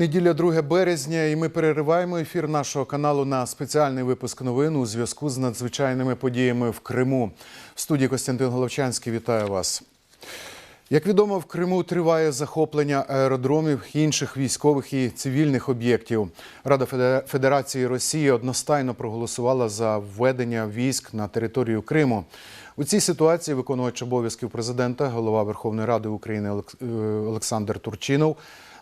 Неділя 2 березня, і ми перериваємо ефір нашого каналу на спеціальний випуск новин у зв'язку з надзвичайними подіями в Криму. В студії Костянтин Головчанський вітаю вас. Як відомо, в Криму триває захоплення аеродромів, інших військових і цивільних об'єктів. Рада Федерації Росії одностайно проголосувала за введення військ на територію Криму. У цій ситуації виконувач обов'язків президента, голова Верховної Ради України е, Олександр Турчинов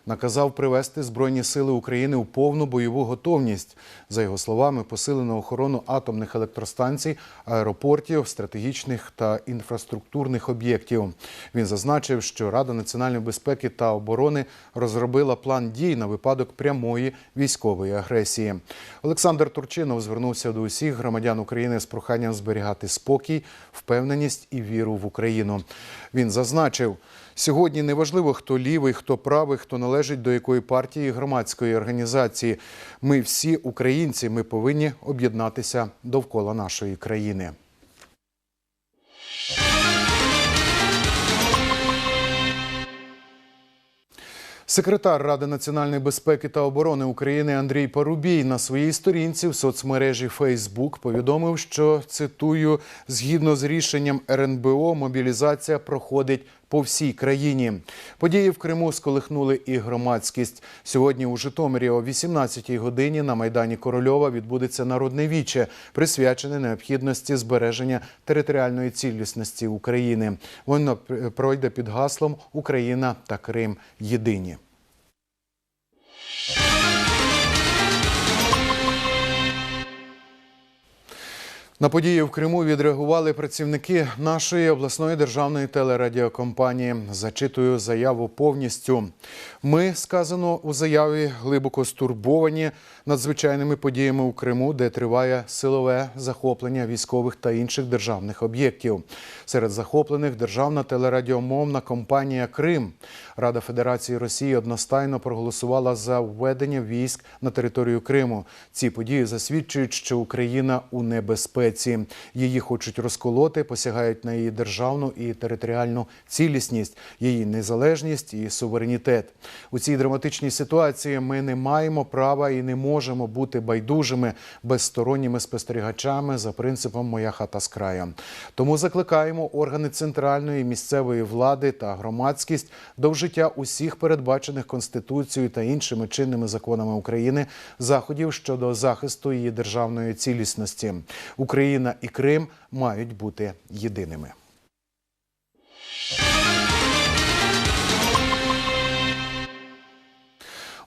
наказав привести Збройні сили України у повну бойову готовність. За його словами, посилено охорону атомних електростанцій, аеропортів, стратегічних та інфраструктурних об'єктів. Він зазначив, що Рада національної безпеки та оборони розробила план дій на випадок прямої військової агресії. Олександр Турчинов звернувся до усіх громадян України з проханням зберігати спокій, впевненість і віру в Україну. Він зазначив. Сьогодні неважливо, хто лівий, хто правий, хто належить до якої партії громадської організації. Ми всі українці. Ми повинні об'єднатися довкола нашої країни. Секретар Ради національної безпеки та оборони України Андрій Парубій на своїй сторінці в соцмережі Фейсбук повідомив, що цитую: згідно з рішенням РНБО, мобілізація проходить по всій країні. Події в Криму сколихнули і громадськість. Сьогодні у Житомирі о 18-й годині на майдані Корольова відбудеться народне віче, присвячене необхідності збереження територіальної цілісності України. Воно пройде під гаслом Україна та Крим єдині. На події в Криму відреагували працівники нашої обласної державної телерадіокомпанії. Зачитую заяву повністю. Ми сказано у заяві глибоко стурбовані надзвичайними подіями у Криму, де триває силове захоплення військових та інших державних об'єктів. Серед захоплених державна телерадіомовна компанія Крим. Рада Федерації Росії одностайно проголосувала за введення військ на територію Криму. Ці події засвідчують, що Україна у небезпеці. Її хочуть розколоти, посягають на її державну і територіальну цілісність, її незалежність і суверенітет. У цій драматичній ситуації ми не маємо права і не можемо бути байдужими безсторонніми спостерігачами за принципом Моя хата з краю. Тому закликаємо органи центральної місцевої влади та громадськість до вжиття усіх передбачених Конституцією та іншими чинними законами України заходів щодо захисту її державної цілісності. Україна і Крим мають бути єдиними.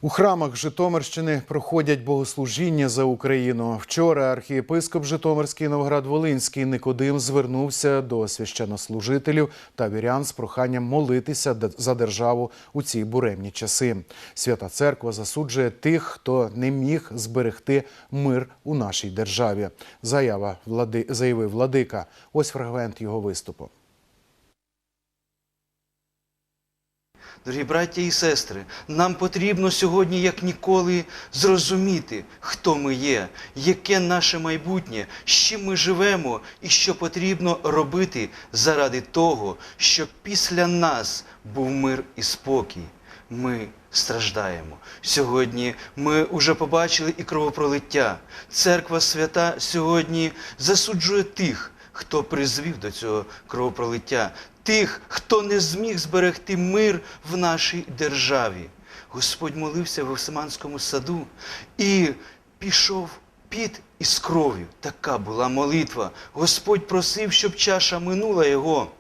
У храмах Житомирщини проходять богослужіння за Україну. Вчора архієпископ Житомирський Новград-Волинський Никодим звернувся до священнослужителів та вірян з проханням молитися за державу у ці буремні часи. Свята Церква засуджує тих, хто не міг зберегти мир у нашій державі. Заява влади заявив владика. Ось фрагмент його виступу. Дорогі браття і сестри, нам потрібно сьогодні, як ніколи, зрозуміти, хто ми є, яке наше майбутнє, з чим ми живемо і що потрібно робити заради того, щоб після нас був мир і спокій. Ми страждаємо. Сьогодні ми вже побачили і кровопролиття. Церква свята сьогодні засуджує тих, хто призвів до цього кровопролиття, тих, хто не зміг зберегти мир в нашій державі. Господь молився в Гефсиманському саду і пішов під із кров'ю. Така була молитва. Господь просив, щоб чаша минула його,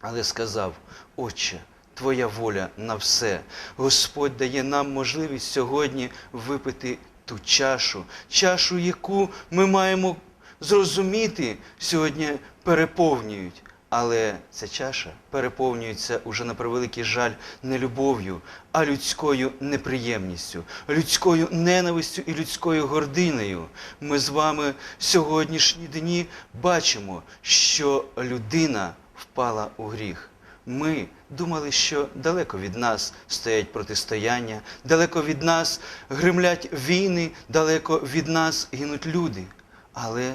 але сказав: Отче, Твоя воля на все. Господь дає нам можливість сьогодні випити ту чашу, чашу, яку ми маємо зрозуміти, сьогодні переповнюють. Але ця чаша переповнюється уже на превеликий жаль не любов'ю, а людською неприємністю, людською ненавистю і людською гординою. Ми з вами сьогоднішні дні бачимо, що людина впала у гріх. Ми думали, що далеко від нас стоять протистояння, далеко від нас гримлять війни, далеко від нас гинуть люди. Але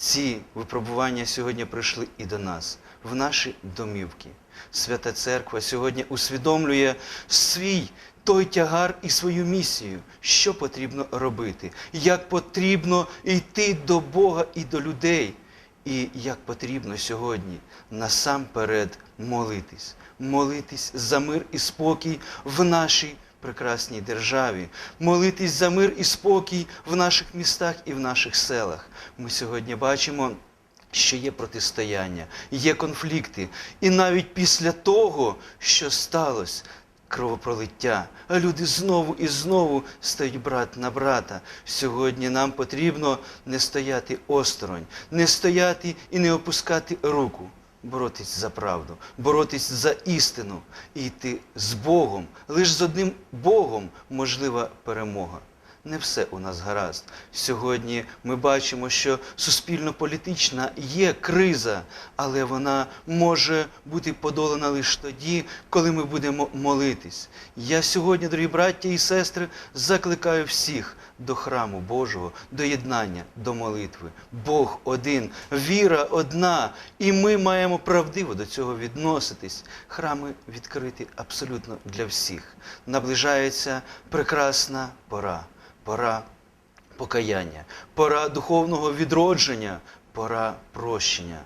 ці випробування сьогодні прийшли і до нас, в наші домівки. Свята Церква сьогодні усвідомлює свій той тягар і свою місію, що потрібно робити, як потрібно йти до Бога і до людей, і як потрібно сьогодні насамперед молитись, молитись за мир і спокій в нашій прекрасній державі, молитись за мир і спокій в наших містах і в наших селах. Ми сьогодні бачимо. Що є протистояння, є конфлікти. І навіть після того, що сталося, кровопролиття, а люди знову і знову стають брат на брата. Сьогодні нам потрібно не стояти осторонь, не стояти і не опускати руку, боротись за правду, боротись за істину і йти з Богом. Лише з одним Богом можлива перемога. Не все у нас гаразд. Сьогодні ми бачимо, що суспільно-політична є криза, але вона може бути подолана лише тоді, коли ми будемо молитись. Я сьогодні, дорогі браття і сестри, закликаю всіх до храму Божого, до єднання, до молитви. Бог один, віра одна, і ми маємо правдиво до цього відноситись. Храми відкриті абсолютно для всіх. Наближається прекрасна пора пора покаяння, пора духовного відродження, пора прощення.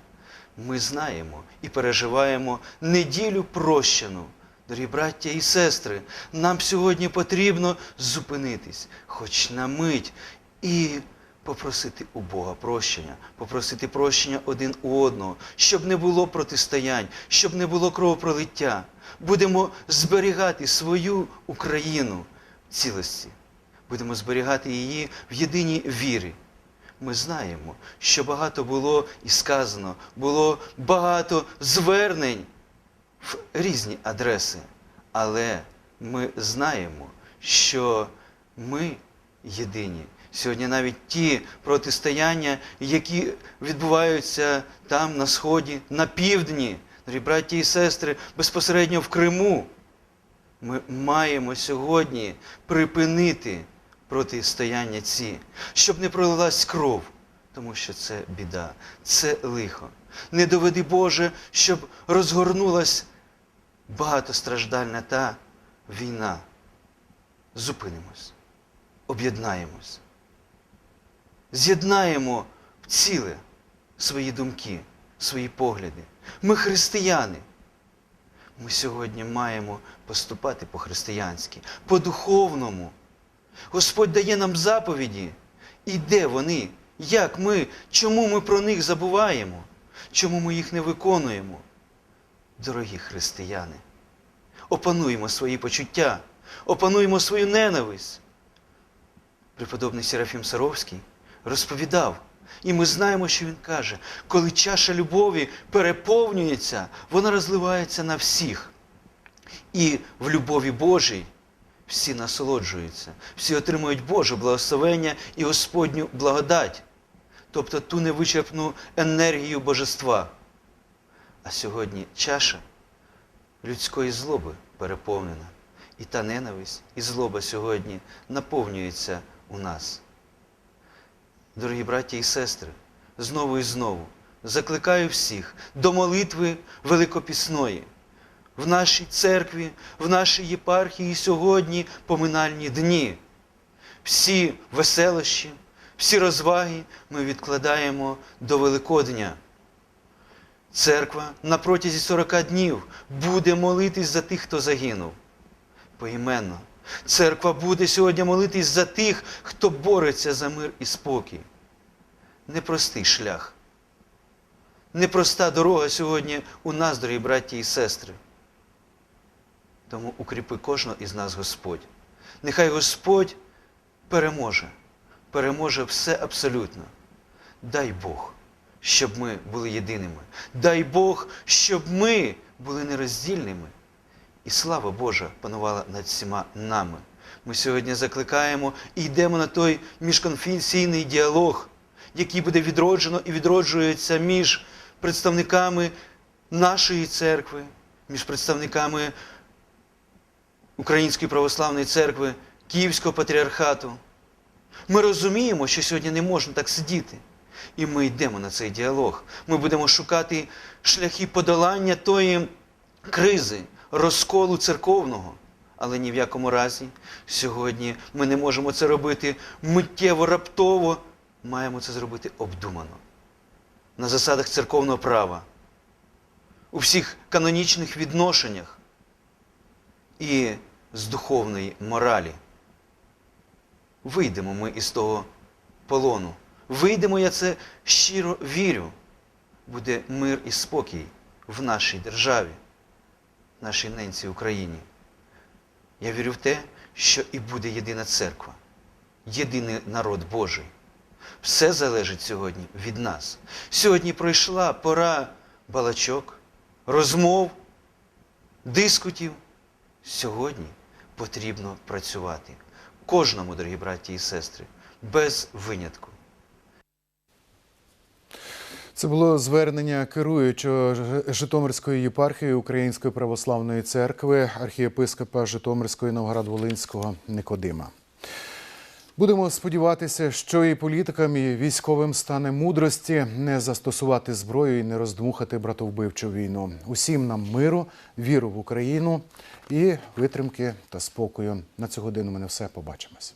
Ми знаємо і переживаємо неділю прощену. Дорогі браття і сестри, нам сьогодні потрібно зупинитись, хоч на мить, і попросити у Бога прощення, попросити прощення один у одного, щоб не було протистоянь, щоб не було кровопролиття. Будемо зберігати свою Україну в цілості будемо зберігати її в єдиній вірі. Ми знаємо, що багато було і сказано, було багато звернень в різні адреси. Але ми знаємо, що ми єдині. Сьогодні навіть ті протистояння, які відбуваються там на Сході, на півдні, браті і сестри, безпосередньо в Криму, ми маємо сьогодні припинити протистояння ці, щоб не пролилась кров, тому що це біда, це лихо. Не доведи Боже, щоб розгорнулась багатостраждальна та війна. Зупинимось, об'єднаємось, з'єднаємо в ціле свої думки, свої погляди. Ми християни. Ми сьогодні маємо поступати по-християнськи, по-духовному. Господь дає нам заповіді. І де вони? Як ми? Чому ми про них забуваємо? Чому ми їх не виконуємо? Дорогі християни, опануємо свої почуття, опануємо свою ненависть. Преподобний Серафім Саровський розповідав, і ми знаємо, що він каже, коли чаша любові переповнюється, вона розливається на всіх. І в любові Божій всі насолоджуються, всі отримують Боже благословення і Господню благодать, тобто ту невичерпну енергію божества. А сьогодні чаша людської злоби переповнена. І та ненависть, і злоба сьогодні наповнюється у нас. Дорогі браті і сестри, знову і знову закликаю всіх до молитви великопісної. В нашій церкві, в нашій єпархії сьогодні поминальні дні. Всі веселощі, всі розваги ми відкладаємо до Великодня. Церква на протязі 40 днів буде молитись за тих, хто загинув. Поіменно. Церква буде сьогодні молитись за тих, хто бореться за мир і спокій. Непростий шлях. Непроста дорога сьогодні у нас, дорогі браті і сестри. Тому укріпи кожного із нас Господь. Нехай Господь переможе, переможе все абсолютно. Дай Бог, щоб ми були єдиними. Дай Бог, щоб ми були нероздільними. І слава Божа панувала над всіма нами. Ми сьогодні закликаємо і йдемо на той міжконфесійний діалог, який буде відроджено і відроджується між представниками нашої церкви, між представниками Української православної церкви, Київського патріархату. Ми розуміємо, що сьогодні не можна так сидіти. І ми йдемо на цей діалог. Ми будемо шукати шляхи подолання тої кризи, розколу церковного. Але ні в якому разі сьогодні ми не можемо це робити миттєво, раптово. Маємо це зробити обдумано, на засадах церковного права, у всіх канонічних відношеннях і з духовної моралі. Вийдемо ми із того полону. Вийдемо, я це щиро вірю. Буде мир і спокій в нашій державі, нашій ненці Україні. Я вірю в те, що і буде єдина церква, єдиний народ Божий. Все залежить сьогодні від нас. Сьогодні пройшла пора балачок, розмов, дискутів. Сьогодні потрібно працювати. Кожному, дорогі браті і сестри, без винятку. Це було звернення керуючого Житомирської єпархії Української православної церкви архієпископа Житомирської Новгород-Волинського Никодима. Будемо сподіватися, що і політикам, і військовим стане мудрості не застосувати зброю і не роздмухати братовбивчу війну. Усім нам миру, віру в Україну і витримки та спокою. На цю годину мене все побачимось.